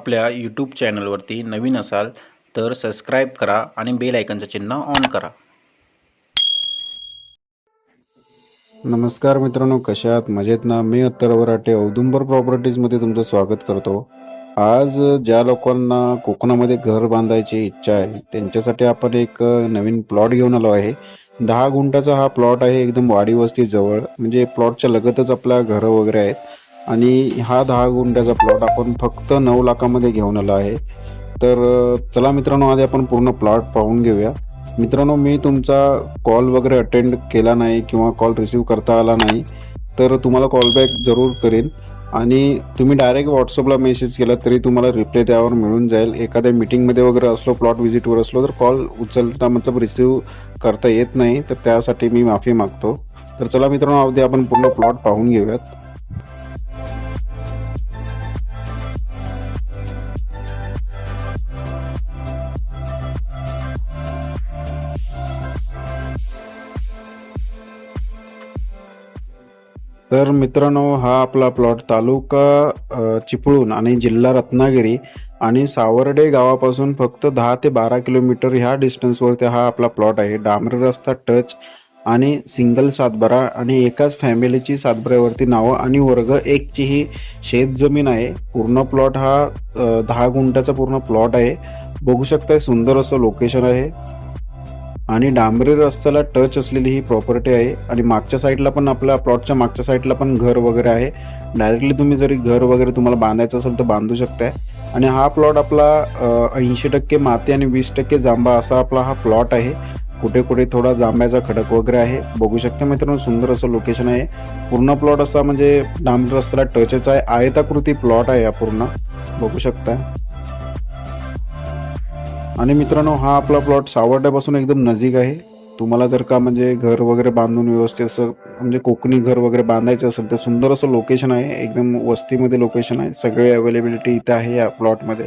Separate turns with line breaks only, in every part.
आपल्या यूट्यूब चॅनलवरती नवीन असाल तर सबस्क्राईब करा आणि बेल आयकनचं चिन्ह ऑन करा.
नमस्कार मित्रांनो कशात मजेत ना? मी अत्तर वराटे औदुंबर प्रॉपर्टीजमध्ये तुमचं स्वागत करतो. आज ज्या लोकांना कोकणामध्ये घर बांधायची इच्छा आहे त्यांच्यासाठी आपण एक नवीन प्लॉट घेऊन आलो आहे. दहा गुंठाचा हा प्लॉट आहे एकदम वाडी जवळ. म्हणजे प्लॉटच्या लगतच आपल्या घरं वगैरे आहेत. आणि हा दहा गुंठ्याचा प्लॉट आपण फक्त नऊ लाखामध्ये घेऊन आलो आहे. तर चला मित्रांनो आधी आपण पूर्ण प्लॉट पाहून घेऊया. मित्रांनो मी तुमचा कॉल वगैरे अटेंड केला नाही किंवा कॉल रिसीव करता आला नाही तर तुम्हाला कॉलबॅक जरूर करेन. आणि तुम्ही डायरेक्ट व्हॉट्सअपला मेसेज केला तरी तुम्हाला रिप्लाय त्यावर मिळून जाईल. एखाद्या मीटिंगमध्ये वगैरे असलो प्लॉट व्हिजिटवर असलो तर कॉल उचलता मतलब रिसीव करता येत नाही. तर त्यासाठी मी माफी मागतो. तर चला मित्रांनो अगदी आपण पूर्ण प्लॉट पाहून घेऊयात. तर मित्रांनो हा आपला प्लॉट तालुका चिपळूण आणि जिल्हा रत्नागिरी आणि सावर्डे गावापासून फक्त दहा ते बारा किलोमीटर ह्या डिस्टन्सवरती हा आपला प्लॉट आहे. डांबरी रस्ता टच आणि सिंगल सातबारा आणि एकाच फॅमिलीची सातबाऱ्यावरती नावं आणि वर्ग एकची ही शेत जमीन आहे. पूर्ण प्लॉट हा दहा गुंठाचा पूर्ण प्लॉट आहे. बघू शकताय सुंदर असं लोकेशन आहे. आणि डांबरी रस्त्याला टच असलेली ही प्रॉपर्टी आहे. आणि मागच्या साईडला पण आपल्या प्लॉटच्या मागच्या साईडला पण घर वगैरे आहे. डायरेक्टली तुम्ही जरी घर वगैरे तुम्हाला बांधायचं असेल तर बांधू शकताय. आणि हा प्लॉट आपला ऐंशी टक्के माती आणि वीस टक्के जांबा असा आपला हा प्लॉट आहे. कुठे कुठे थोडा जांभ्याचा खडक वगैरे आहे. बघू शकता मित्रांनो सुंदर असं लोकेशन आहे. पूर्ण प्लॉट असा म्हणजे डांबरी रस्त्याला टचच आहे. आयताकृती प्लॉट आहे हा पूर्ण. बघू शकता आणि मित्रांनो हा आपला प्लॉट सावर्ड्यापासून एकदम नजीक आहे. तुम्हाला जर का म्हणजे घर वगैरे बांधून व्यवस्थित असं म्हणजे कोकणी घर वगैरे बांधायचं असेल तर सुंदर असं लोकेशन आहे. एकदम वस्तीमध्ये लोकेशन आहे. सगळे अवेलेबिलिटी इथं आहे या प्लॉटमध्ये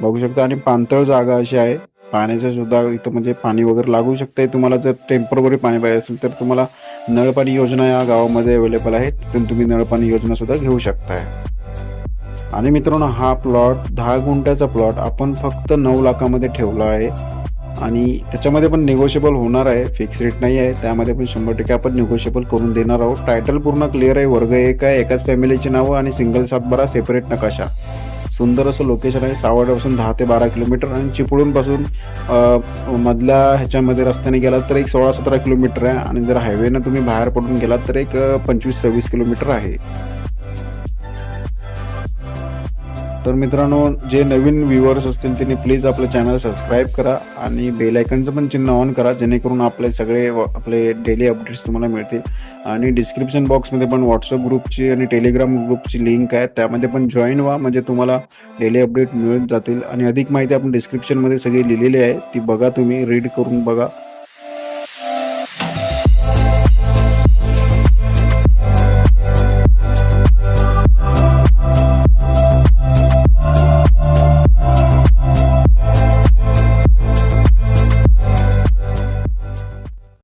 बघू शकता आणि पाणतळ जागा अशी आहे. पाण्याचं सुद्धा इथं म्हणजे पाणी वगैरे लागू शकते तुम्हाला जर टेंपररी पाणी पाहिजे असेल तर तुम्हाला नळपाणी योजना या गावामध्ये अवेलेबल आहे तिथून तुम्ही नळपाणी योजना सुद्धा घेऊ शकताय. आणि मित्रांनो हा प्लॉट दहा गुंठ्याचा प्लॉट आपण फक्त नऊ लाखामध्ये ठेवला आहे. आणि त्याच्यामध्ये पण निगोशिएबल होणार आहे. फिक्स रेट नाही आहे. त्यामध्ये पण शंभर टक्के आपण निगोशिएबल करून देणार आहोत. टायटल पूर्ण क्लिअर आहे. वर्ग एक आहे. एकाच फॅमिलीची नावं आणि सिंगल सातबारा सेपरेट नकाशा. सुंदर असं लोकेशन आहे. सावड्यापासून दहा ते बारा किलोमीटर आणि चिपळूणपासून मधल्या ह्याच्यामध्ये रस्त्याने गेलात तर एक सोळा सतरा किलोमीटर आहे. आणि जर हायवेनं तुम्ही बाहेर पडून गेलात तर एक पंचवीस सव्वीस किलोमीटर आहे. तर मित्रांनो जे नवीन व्ह्युअर्स असतील त्यांनी प्लीज आपलं चॅनल सबस्क्राईब करा आणि बेलायकनचं पण चिन्ह ऑन करा जेणेकरून आपले सगळे व- आपले डेली अपडेट्स तुम्हाला मिळतील. आणि डिस्क्रिप्शन बॉक्समध्ये पण व्हॉट्सअप ग्रुपची आणि टेलिग्राम ग्रुपची लिंक आहे. त्यामध्ये पण जॉईन व्हा म्हणजे तुम्हाला डेली अपडेट मिळून जातील. आणि अधिक माहिती आपण डिस्क्रिप्शनमध्ये सगळी लिहिलेली आहे ती बघा तुम्ही रीड करून बघा.